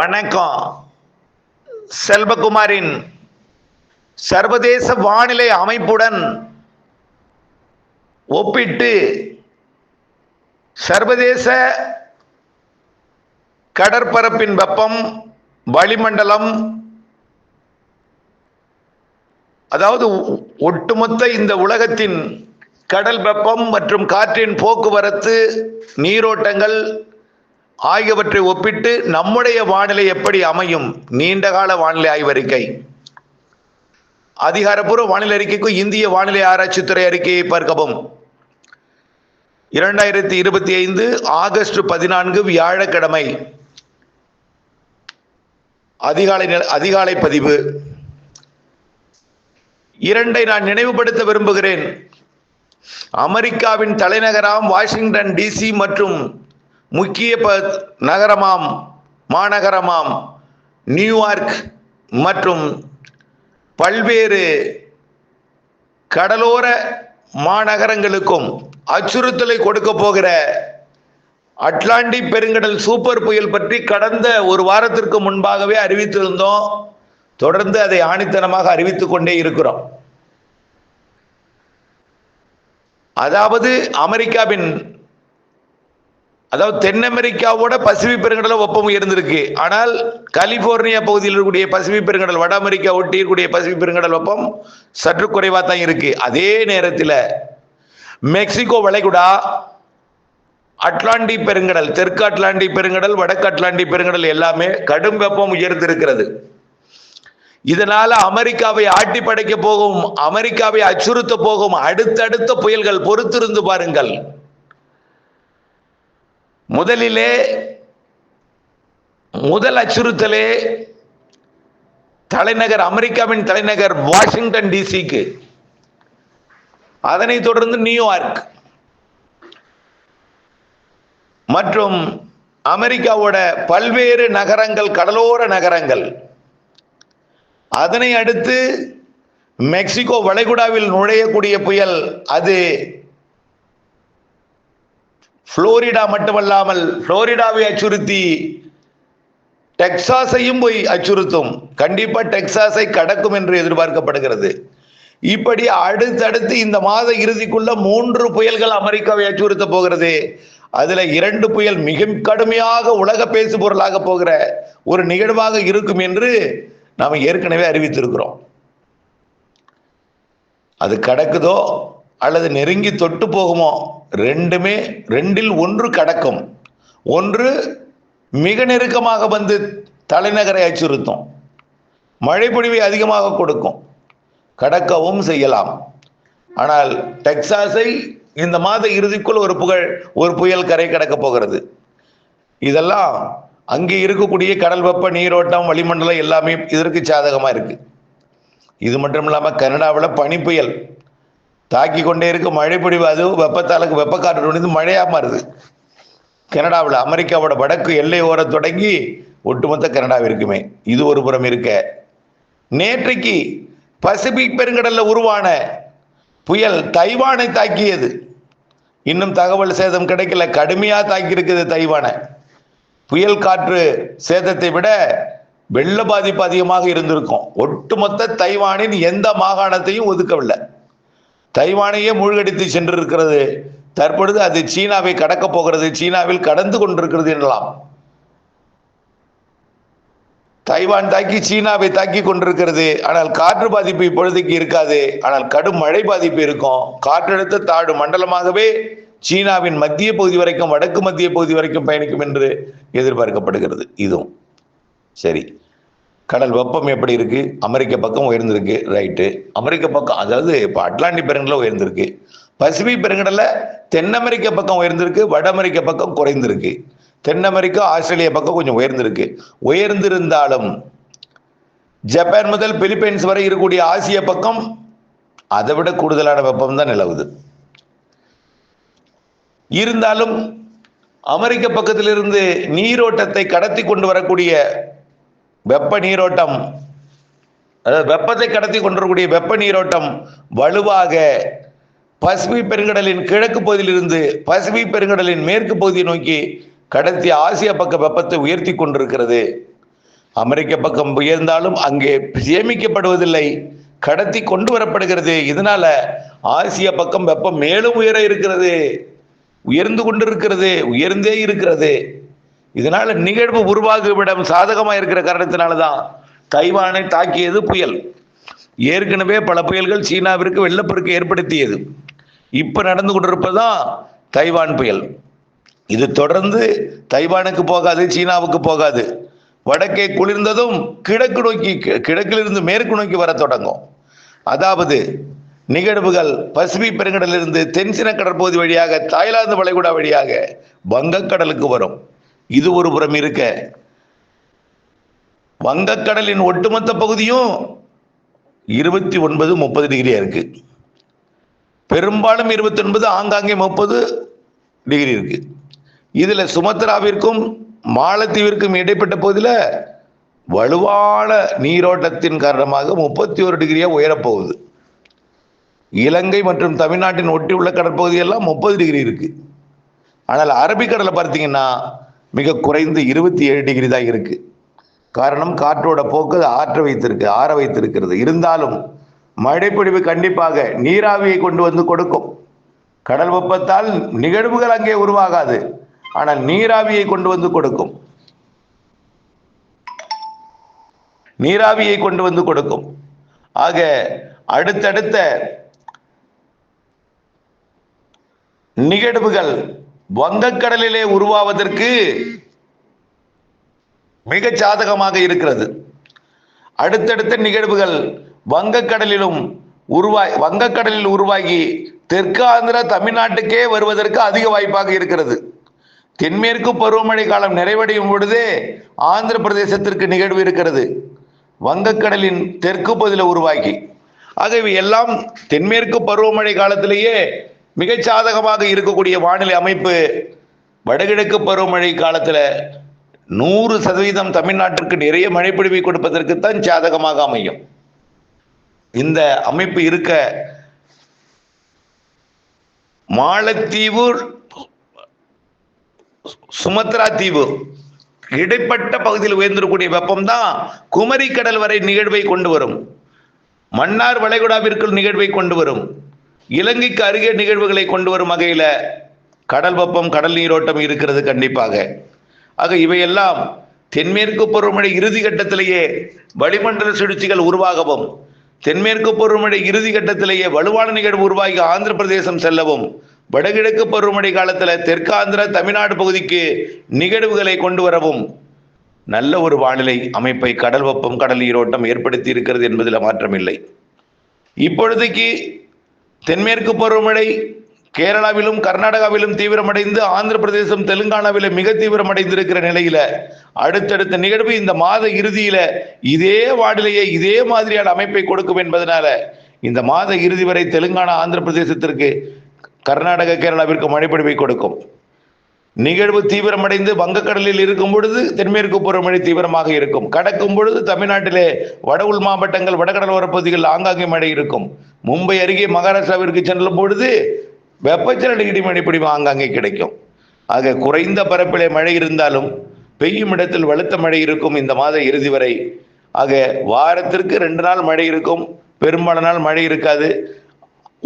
வணக்கம். செல்வகுமாரின் சர்வதேச வானிலை அமைப்புடன் ஒப்பிட்டு சர்வதேச கடற்பரப்பின் வெப்பம் வளிமண்டலம் அதாவது ஒட்டுமொத்த இந்த உலகத்தின் கடல் வெப்பம் மற்றும் காற்றின் போக்குவரத்து நீரோட்டங்கள் ஆகியவற்றை ஒப்பிட்டு நம்முடைய வானிலை எப்படி அமையும்? நீண்டகால வானிலை ஆய்வறிக்கை அதிகாரப்பூர்வ வானிலை அறிக்கைக்கு இந்திய வானிலை ஆராய்ச்சித்துறை அறிக்கையை பார்க்கவும். இரண்டாயிரத்தி இருபத்தி ஐந்து ஆகஸ்ட் பதினான்கு வியாழக்கிழமை. அதிகாலை நில- அதிகாலை பதிவு. இரண்டை நான் நினைவுபடுத்த விரும்புகிறேன். அமெரிக்காவின் தலைநகராம் வாஷிங்டன் டிசி மற்றும் முக்கிய ப நகரமாம் மாநகரமாம் நியூயார்க் மற்றும் பல்வேறு கடலோர மாநகரங்களுக்கும் அச்சுறுத்தலை கொடுக்க போகிற அட்லாண்டிக் பெருங்கடல் சூப்பர் புயல் பற்றி கடந்த ஒரு வாரத்திற்கு முன்பாகவே அறிவித்திருந்தோம். தொடர்ந்து அதை ஆணித்தனமாக அறிவித்துக் கொண்டே இருக்கிறோம். அதாவது அமெரிக்காவின் அதாவது தென் அமெரிக்காவோட பசிபிக் பெருங்கடல ஒப்பம் உயர்ந்திருக்கு. ஆனால் கலிபோர்னியா பகுதியில் இருக்கக்கூடிய பசிபிக் பெருங்கடல் வட அமெரிக்கா ஒட்டி இருக்கக்கூடிய பசிபிக் பெருங்கடல் ஒப்பம் சற்று குறைவாக தான் இருக்கு. அதே நேரத்தில் மெக்சிகோ வளைகுடா அட்லாண்டிக் பெருங்கடல் தெற்கு அட்லாண்டிக் பெருங்கடல் வடக்கு அட்லாண்டிக் பெருங்கடல் எல்லாமே கடும் வெப்பம் உயர்ந்திருக்கிறது. இதனால அமெரிக்காவை ஆட்டி படைக்க போகும் அமெரிக்காவை அச்சுறுத்த போகும் அடுத்தடுத்த புயல்கள் பொறுத்திருந்து பாருங்கள். முதலிலே முதல் அச்சுறுத்தலே தலைநகர் அமெரிக்காவின் தலைநகர் வாஷிங்டன் டிசிக்கு அதனைத் தொடர்ந்து நியூயார்க். மற்றும் அமெரிக்காவோட பல்வேறு நகரங்கள் கடலோர நகரங்கள். அதனை அடுத்து மெக்சிகோ வளைகுடாவில் நுழையக்கூடிய புயல் அது புளோரிடா மட்டுமல்லாமல் புளோரிடாவை அச்சுறுத்தி டெக்சாஸையும் போய் அச்சுறுத்தும். கண்டிப்பா டெக்சாஸை கடக்கும் என்று எதிர்பார்க்கப்படுகிறது. இப்படி அடுத்தடுத்து இந்த மாத இறுதிக்குள்ள மூன்று புயல்கள் அமெரிக்காவை அச்சுறுத்த போகிறது. அதுல இரண்டு புயல் மிக கடுமையாக உலக பேசு பொருளாக போகிற ஒரு நிகழ்வாக இருக்கும் என்று நாம் ஏற்கனவே அறிவித்திருக்கிறோம். அது கடக்குதோ? அல்லது நெருங்கி தொட்டு போகுமோ? ரெண்டுமே ரெண்டில் ஒன்று கடக்கும். ஒன்று மிக நெருக்கமாக வந்து தலைநகரை அச்சுறுத்தும். மழைப்பொழிவை அதிகமாக கொடுக்கும். கடக்கவும் செய்யலாம். ஆனால் டெக்சாஸை இந்த மாத இறுதிக்குள் ஒரு புகழ் ஒரு புயல் கரை கடக்க போகிறது. இதெல்லாம் அங்கே இருக்கக்கூடிய கடல் வெப்ப நீரோட்டம் வளிமண்டலம் எல்லாமே இதற்கு சாதகமாக இருக்குது இது மட்டும் இல்லாமல் கனடாவில் பனி புயல் தாக்கி கொண்டே இருக்கும் மழை பொழிவு அதுவும் வெப்பத்தாலுக்கு வெப்பக்காற்று நுழைந்து மழையாக மாறுது. கனடாவில் அமெரிக்காவோட வடக்கு எல்லை ஓரம் தொடங்கி ஒட்டுமொத்த கனடாவிற்குமே. இது ஒரு புறம் இருக்க. நேற்றைக்கு பசிபிக் பெருங்கடலில் உருவான புயல் தைவானை தாக்கியது. இன்னும் தகவல் சேதம் கிடைக்கல. கடுமையாக தாக்கி இருக்குது தைவானை. புயல் காற்று சேதத்தை விட வெள்ள பாதிப்பு அதிகமாக இருந்திருக்கும். ஒட்டுமொத்த தைவானின் எந்த மாகாணத்தையும் ஒதுக்கவில்லை. தைவானையே மூழ்கடித்து சென்றிருக்கிறது. தற்பொழுது அது சீனாவை கடக்கப் போகிறது சீனாவில் கடந்து கொண்டிருக்கிறது எனலாம். தைவான் தாக்கி சீனாவை தாக்கி கொண்டிருக்கிறது. ஆனால் காற்று பாதிப்பு இப்பொழுதைக்கு இருக்காது. ஆனால் கடும் மழை பாதிப்பு இருக்கும். காற்றழுத்த தாழ்வு மண்டலமாகவே சீனாவின் மத்திய பகுதி வரைக்கும் வடக்கு மத்திய பகுதி வரைக்கும் பயணிக்கும் என்று எதிர்பார்க்கப்படுகிறது. இதுவும் சரி. கடல் வெப்பம் எப்படி இருக்கு? அமெரிக்க பக்கம் உயர்ந்திருக்கு. ரைட்டு அமெரிக்க பக்கம் அதாவது இப்போ அட்லாண்டிக் பெருங்கடல உயர்ந்திருக்கு. பசிபிக் பெருங்கடல தென் அமெரிக்க பக்கம் உயர்ந்திருக்கு. வட அமெரிக்க பக்கம் குறைந்திருக்கு. தென் அமெரிக்கா ஆஸ்திரேலியா பக்கம் கொஞ்சம் உயர்ந்திருக்கு. உயர்ந்திருந்தாலும் ஜப்பான் முதல் பிலிப்பைன்ஸ் வரை இருக்கக்கூடிய ஆசிய பக்கம் அதை விட கூடுதலான வெப்பம் தான் நிலவுது. இருந்தாலும் அமெரிக்க பக்கத்திலிருந்து நீரோட்டத்தை கடத்தி கொண்டு வரக்கூடிய வெப்ப நீரோட்டம். அதாவது வெப்பத்தை கடத்தி கொண்டிருக்கக்கூடிய வெப்ப நீரோட்டம் வலுவாக பசிபிக் பெருங்கடலின் கிழக்கு பகுதியிலிருந்து பசிபிக் பெருங்கடலின் மேற்கு பகுதியை நோக்கி கடத்தி ஆசியா பக்க வெப்பத்தை உயர்த்தி கொண்டிருக்கிறது. அமெரிக்க பக்கம் உயர்ந்தாலும் அங்கே சேமிக்கப்படுவதில்லை கடத்தி கொண்டு வரப்படுகிறது. இதனால ஆசிய பக்கம் வெப்பம் மேலும் உயர இருக்கிறது உயர்ந்து கொண்டிருக்கிறது உயர்ந்தே இருக்கிறது. இதனால நிகழ்வு உருவாகும் சாதகமாக இருக்கிற காரணத்தினால தான் தைவானை தாக்கியது புயல். ஏற்கனவே பல புயல்கள் சீனாவிற்கு வெள்ளப்பெருக்கு ஏற்படுத்தியது. இப்போ நடந்து கொண்டிருப்பதுதான் தைவான் புயல். இது தொடர்ந்து தைவானுக்கு போகாது சீனாவுக்கு போகாது. வடக்கே குளிர்ந்ததும் கிழக்கு நோக்கி கிழக்கிலிருந்து மேற்கு நோக்கி வர தொடங்கும். அதாவது நிகழ்வுகள் பசிபிக் பெருங்கடலிருந்து தென்சின கடற்பகுதி வழியாக தாய்லாந்து வளைகுடா வழியாக வங்கக்கடலுக்கு வரும். இது ஒரு புறம் இருக்க. வங்கக்கடலின் ஒட்டுமொத்த பகுதியும் இருபத்தி ஒன்பது முப்பது டிகிரியா இருக்கு. பெரும்பாலும் இருபத்தி ஒன்பது ஆங்காங்கே முப்பது டிகிரி இருக்கு. இதுல சுமத்ராவிற்கும் மாலத்தீவிற்கும் இடைப்பட்ட பகுதியில் வலுவான நீரோட்டத்தின் காரணமாக முப்பத்தி ஒரு டிகிரியா உயரப்போகுது. இலங்கை மற்றும் தமிழ்நாட்டின் ஒட்டி உள்ள கடற்பகுதியெல்லாம் முப்பது டிகிரி இருக்கு. ஆனால் அரபிக்கடலை பார்த்தீங்கன்னா மிக குறைந்து இருபத்தி ஏழு டிகிரி தான் இருக்கு. காரணம் காற்றோட போக்கு ஆற்ற வைத்திருக்கு ஆற வைத்திருக்கிறது. இருந்தாலும் மழைப்பொழிவு கண்டிப்பாக நீராவியை கொண்டு வந்து கொடுக்கும். கடல் வெப்பத்தால் நிகழ்வுகள் அங்கே உருவாகாது ஆனால் நீராவியை கொண்டு வந்து கொடுக்கும். நீராவியை கொண்டு வந்து கொடுக்கும். ஆக அடுத்தடுத்த நிகழ்வுகள் வங்கக்கடலிலே உருவாவதற்கு மிக சாதகமாக இருக்கிறது. அடுத்தடுத்த நிகழ்வுகள் வங்கக்கடலிலும் உருவாய் வங்கக்கடலில் உருவாகி தெற்கு ஆந்திர தமிழ்நாட்டுக்கே வருவதற்கு அதிக வாய்ப்பாக இருக்கிறது. தென்மேற்கு பருவமழை காலம் நிறைவடையும் பொழுதே ஆந்திர பிரதேசத்திற்கு நிகழ்வு இருக்கிறது. வங்கக்கடலின் தெற்கு பகுதியில் உருவாகி. ஆகவே எல்லாம் தென்மேற்கு பருவமழை காலத்திலேயே மிக சாதகமாக இருக்கக்கூடிய வானிலை அமைப்பு வடகிழக்கு பருவமழை காலத்தில் நூறு சதவீதம் தமிழ்நாட்டிற்கு நிறைய மழைப்பொழிவை கொடுப்பதற்குத்தான் சாதகமாக அமையும். இந்த அமைப்பு இருக்க மாலத்தீவு சுமத்ரா தீவு இடைப்பட்ட பகுதியில் உயர்ந்திருக்கக்கூடிய வெப்பம் தான் குமரி கடல் வரை நிகழ்வை கொண்டு வரும். மன்னார் வளைகுடாவிற்குள் நிகழ்வை கொண்டு வரும். இலங்கைக்கு அருகே நிகழ்வுகளை கொண்டு வரும் வகையில் கடல் வெப்பம் கடல் நீரோட்டம் இருக்கிறது கண்டிப்பாக. ஆக இவையெல்லாம் தென்மேற்கு பருவமழை இறுதி கட்டத்திலேயே வளிமண்டல சுழற்சிகள் உருவாகவும் தென்மேற்கு பருவமழை இறுதி கட்டத்திலேயே வலுவான நிகழ்வு உருவாகி ஆந்திர பிரதேசம் செல்லவும் வடகிழக்கு பருவமழை காலத்தில் தெற்காந்திர தமிழ்நாடு பகுதிக்கு நிகழ்வுகளை கொண்டு வரவும் நல்ல ஒரு வானிலை அமைப்பை கடல் வெப்பம் கடல் நீரோட்டம் ஏற்படுத்தி இருக்கிறது என்பதில் மாற்றமில்லை. இப்பொழுதைக்கு தென்மேற்கு பருவமழை கேரளாவிலும் கர்நாடகாவிலும் தீவிரமடைந்து ஆந்திர பிரதேசம் தெலுங்கானாவிலும் மிக தீவிரமடைந்திருக்கிற நிலையில அடுத்தடுத்த நிகழ்வு இந்த மாத இறுதியில இதே வானிலையை இதே மாதிரியான அமைப்பை கொடுக்கும் என்பதனால இந்த மாத இறுதி வரை தெலுங்கானா ஆந்திர பிரதேசத்திற்கு கர்நாடக கேரளாவிற்கு மழைப்பொழிவை கொடுக்கும். நிகழ்வு தீவிரமடைந்து வங்கக்கடலில் இருக்கும் பொழுது தென்மேற்கு பருவமழை தீவிரமாக இருக்கும். கடக்கும் பொழுது தமிழ்நாட்டிலே வட உள் மாவட்டங்கள் வடகடலோர பகுதிகளில் ஆங்காங்கே மழை இருக்கும். மும்பை அருகே மகாராஷ்டிராவிற்கு செல்லும் பொழுது வெப்பச்சலன இடிமழை பிடிவு ஆங்காங்கே கிடைக்கும். ஆக குறைந்த பரப்பிலே மழை இருந்தாலும் பெய்யும் இடத்தில் வலுத்த மழை இருக்கும் இந்த மாத இறுதி வரை. ஆக வாரத்திற்கு ரெண்டு நாள் மழை இருக்கும். பெரும்பாலான நாள் மழை இருக்காது.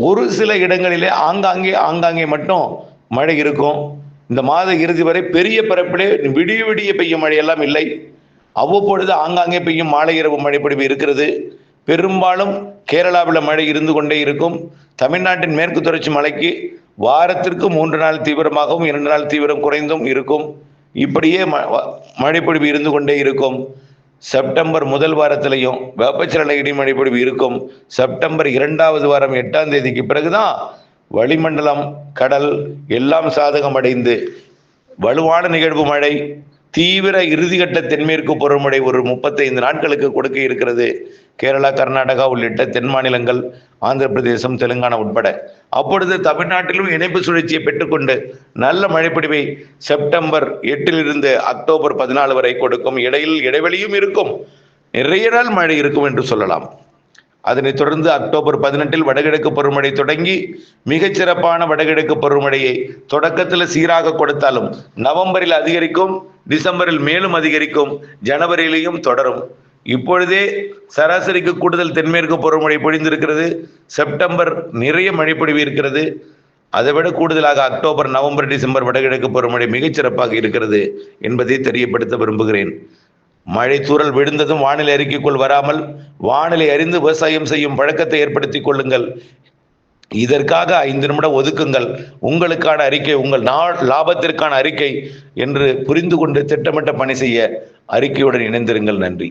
ஒரு சில இடங்களிலே ஆங்காங்கே ஆங்காங்கே மட்டும் மழை இருக்கும். இந்த மாத இறுதி வரை பெரிய பரப்பிலே விடிய விடிய பெய்யும் மழையெல்லாம் இல்லை. அவ்வப்பொழுது ஆங்காங்கே பெய்யும் மாலை இரவு மழைப்பொழிவு இருக்கிறது. பெரும்பாலும் கேரளாவில் மழை இருந்து கொண்டே இருக்கும். தமிழ்நாட்டின் மேற்கு தொடர்ச்சி மலைக்கு வாரத்திற்கு மூன்று நாள் தீவிரமாகவும் இரண்டு நாள் தீவிரம் குறைந்தும் இருக்கும். இப்படியே மழைப்பொழிவு இருந்து கொண்டே இருக்கும். செப்டம்பர் முதல் வாரத்திலையும் வெப்பச்சலன இடிமழைப்பொழிவு இருக்கும். செப்டம்பர் இரண்டாவது வாரம் எட்டாம் தேதிக்கு பிறகுதான் வளிமண்டலம் கடல் எல்லாம் சாதகம் அடைந்து வலுவான நிகழ்வு மழை தீவிர இறுதிக்கட்ட தென்மேற்கு பருவமழை ஒரு முப்பத்தைந்து நாட்களுக்கு கொடுக்க இருக்கிறது. கேரளா கர்நாடகா உள்ளிட்ட தென் மாநிலங்கள் ஆந்திர பிரதேசம் தெலுங்கானா உட்பட. அப்பொழுது தமிழ்நாட்டிலும் இணைப்பு சுழற்சியை பெற்றுக்கொண்டு நல்ல மழைப்பிடிவை செப்டம்பர் எட்டிலிருந்து அக்டோபர் பதினாலு வரை கொடுக்கும் இடையில் இடைவெளியும் இருக்கும். நிறைய நாள் மழை இருக்கும் என்று சொல்லலாம். அதனைத் தொடர்ந்து அக்டோபர் பதினெட்டில் வடகிழக்கு பருவமழை தொடங்கி மிகச்சிறப்பான வடகிழக்கு பருவமழையை தொடக்கத்தில் சீராக கொடுத்தாலும் நவம்பரில் அதிகரிக்கும் டிசம்பரில் மேலும் அதிகரிக்கும் ஜனவரியிலையும் தொடரும். இப்பொழுதே சராசரிக்கு கூடுதல் தென்மேற்கு பருவமழை பொழிந்திருக்கிறது. செப்டம்பர் நிறைய மழைப்பொழிவு இருக்கிறது. அதைவிட கூடுதலாக அக்டோபர் நவம்பர் டிசம்பர் வடகிழக்கு பருவமழை மிகச்சிறப்பாக இருக்கிறது என்பதை தெரியப்படுத்த விரும்புகிறேன். மழை தூரல் விழுந்ததும் வானிலை அறிக்கைக்குள் வராமல் வானிலை அறிந்து விவசாயம் செய்யும் பழக்கத்தை ஏற்படுத்திக் கொள்ளுங்கள். இதற்காக ஐந்து நிமிடம் ஒதுக்குங்கள். உங்களுக்கான அறிக்கை உங்கள் நாள் லாபத்திற்கான அறிக்கை என்று புரிந்து கொண்டு திட்டமிட்ட பணி செய்ய அறிக்கையுடன் இணைந்திருங்கள். நன்றி.